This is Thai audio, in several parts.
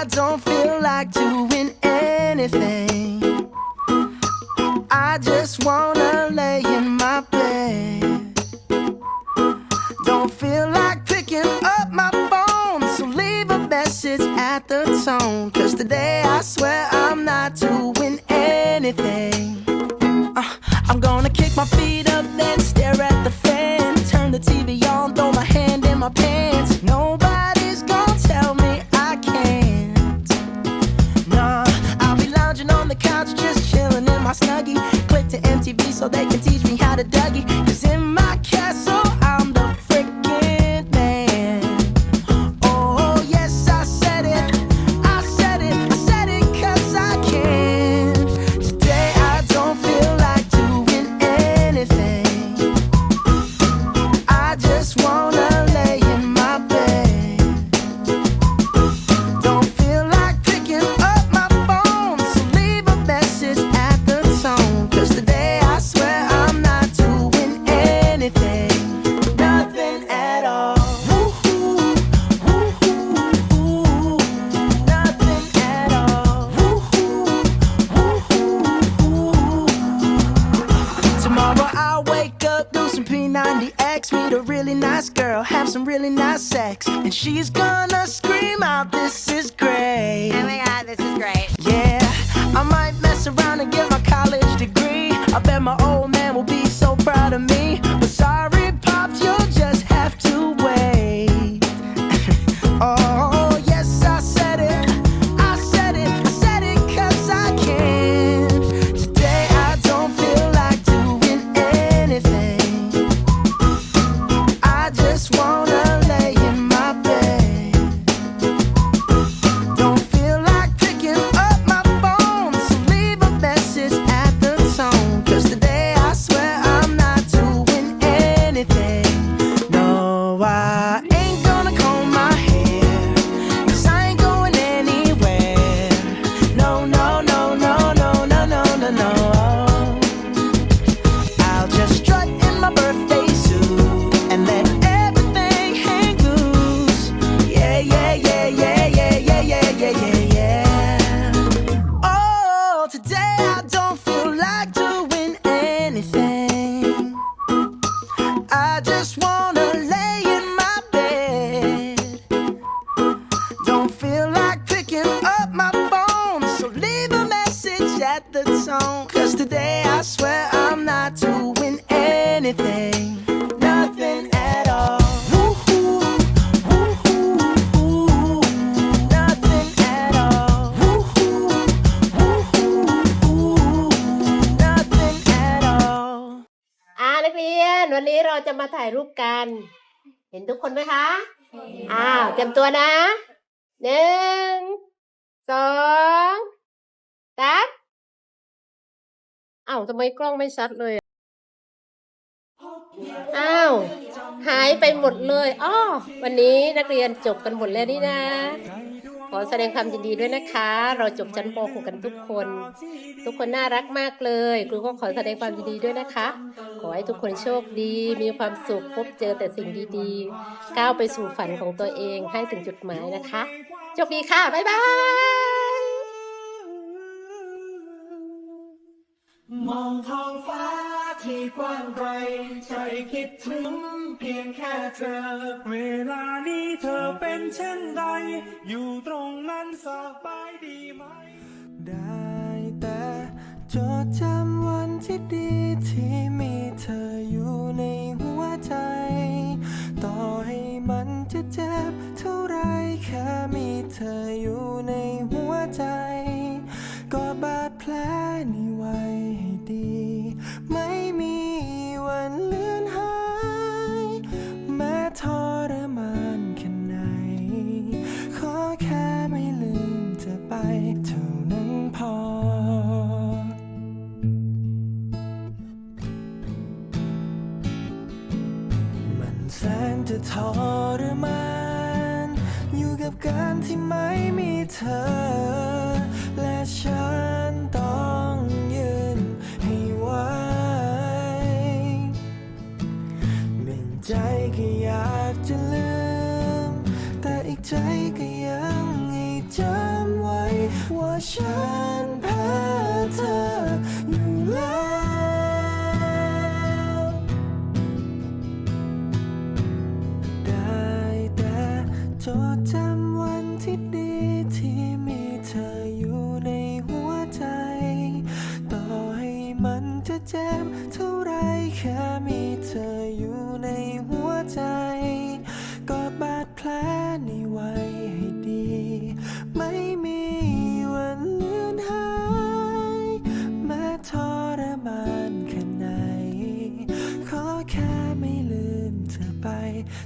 I don't feel like doing anything. I just wanna lay in my bed. Don't feel like picking up my phone, so leave a message at the tone. Cause today I swear I'm not doing P90X, meet a really nice girl, have some really nice sex, and she's gonna scream out, "This is great." Oh my god, this is great. Yeah, I might จะมาถ่ายรูปกัน เห็นทุกคนไหมคะ อ้าว เตรียมตัวนะหนึ่งสองสามอ้าวทำไมกล้องไม่ชัดเลยอะอ้าว หายไปหมดเลย อ้อ วันนี้นักเรียนจบกันหมดแล้วนี่นะ ขอแสดงความยินดีด้วยนะคะ เราจบชั้นป .6 กันทุกคน ทุกคนน่ารักมากเลยครูก็ขอแสดงความยินดีด้วยนะคะ ขอให้ทุกคนโชคดี มีความสุขพบเจอแต่สิ่งดีๆ ก้าวไปสู่ฝันของตัวเองให้ถึงจุดหมายนะคะโชคดีค่ะบ๊ายบายมองท้องฟ้า ที่กว้างไกลใจคิดถึงเพียงแค่เธอ เวลานี้เธอเป็นเช่นใด อยู่ตรงนั้นสบายดีไหม ได้แต่จดจำวันที่ดีที่มีเธออยู่ในหัวใจ ต่อให้มันจะเจ็บเท่าไรแค่มีเธออยู่ในหัวใจ ก็บาดแผลนี้ แสนจะทรมานอยู่กับการที่ไม่มีเธอ และฉันต้องยืนให้ไหวหนึ่งใจก็อยากจะลืม แต่อีกใจก็ยังให้จำฉันแพ้เธ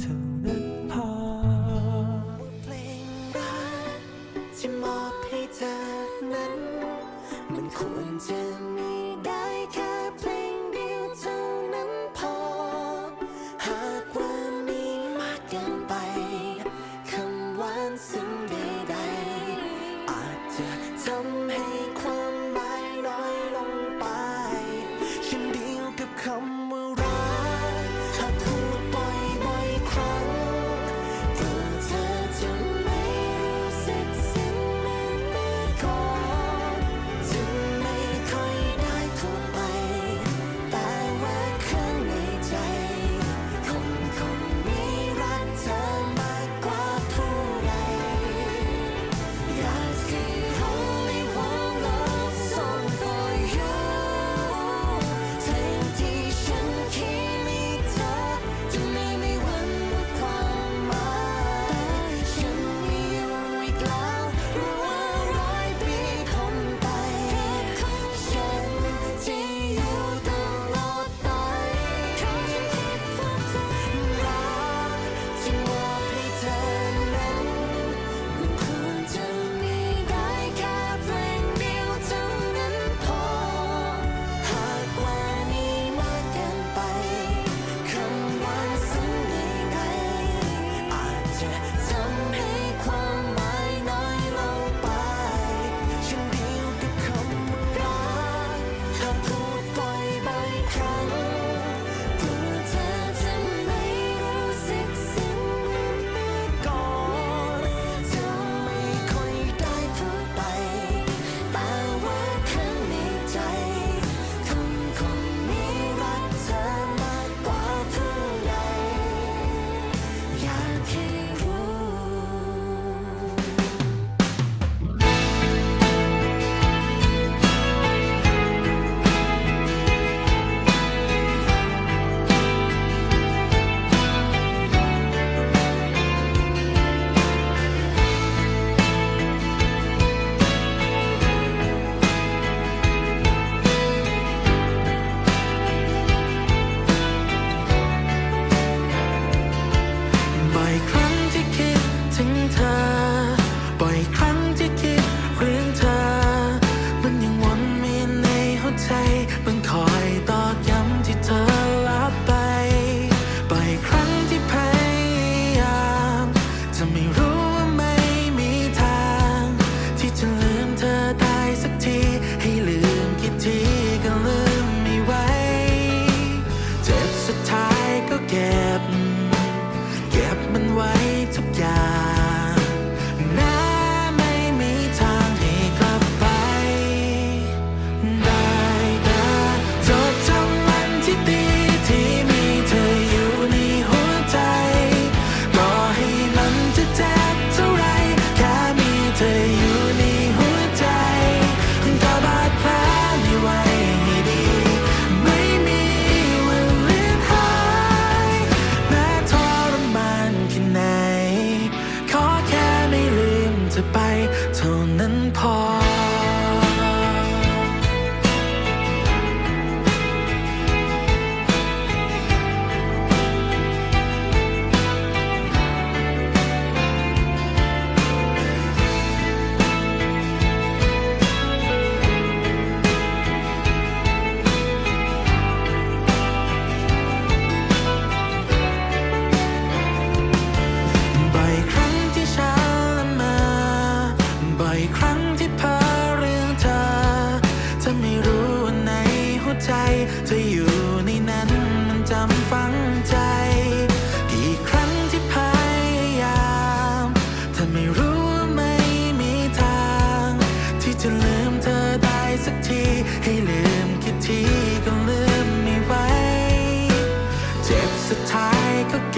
เท่า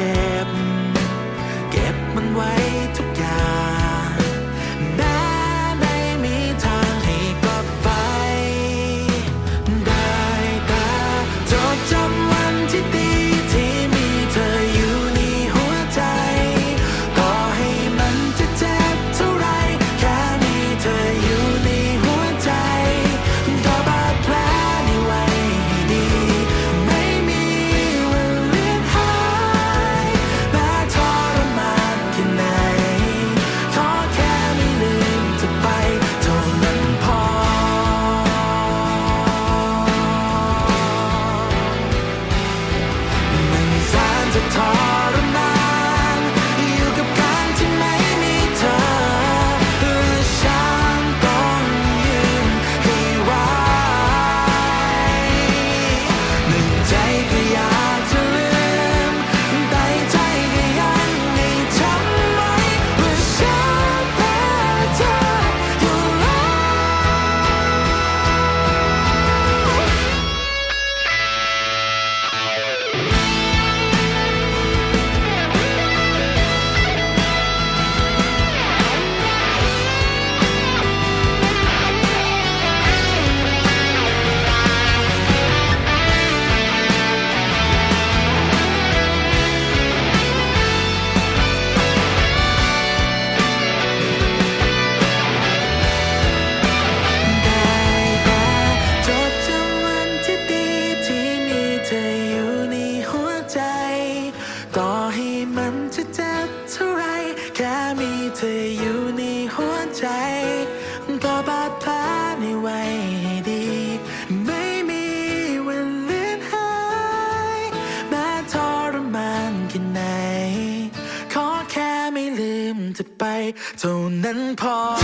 เก็บ เก็บมันไว้ 身旁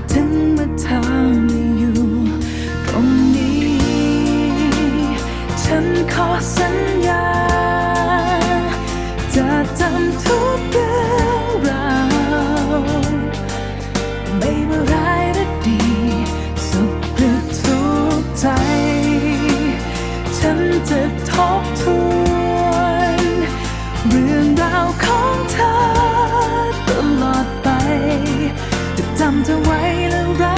pretend I'm tamte wild and bright.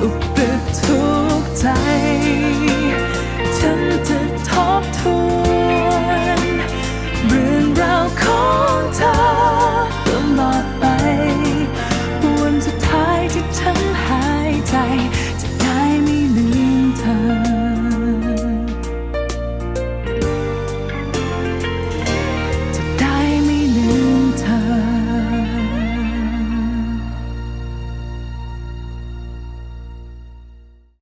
so.